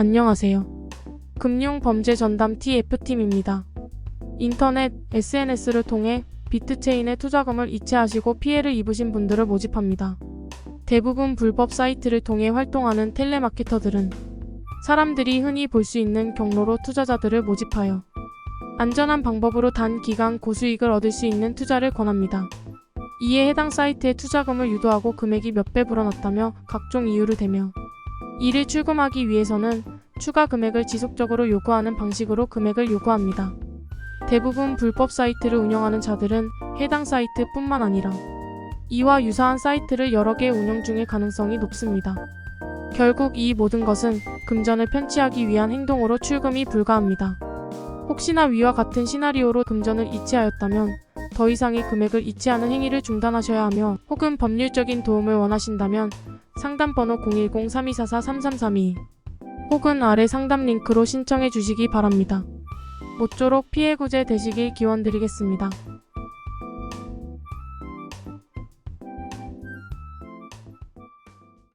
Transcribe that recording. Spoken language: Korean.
안녕하세요. 금융범죄 전담 TF팀입니다. 인터넷, SNS를 통해 비트체인에 투자금을 이체하시고 피해를 입으신 분들을 모집합니다. 대부분 불법 사이트를 통해 활동하는 텔레마케터들은 사람들이 흔히 볼 수 있는 경로로 투자자들을 모집하여 안전한 방법으로 단기간 고수익을 얻을 수 있는 투자를 권합니다. 이에 해당 사이트에 투자금을 유도하고 금액이 몇 배 불어났다며 각종 이유를 대며 이를 출금하기 위해서는 추가 금액을 지속적으로 요구하는 방식으로 금액을 요구합니다. 대부분 불법 사이트를 운영하는 자들은 해당 사이트뿐만 아니라 이와 유사한 사이트를 여러 개 운영 중일 가능성이 높습니다. 결국 이 모든 것은 금전을 편취하기 위한 행동으로 출금이 불가합니다. 혹시나 위와 같은 시나리오로 금전을 이체하였다면 더 이상의 금액을 이체하는 행위를 중단하셔야 하며 혹은 법률적인 도움을 원하신다면 상담번호 010-3244-3332 혹은 아래 상담 링크로 신청해 주시기 바랍니다. 모쪼록 피해 구제 되시길 기원드리겠습니다.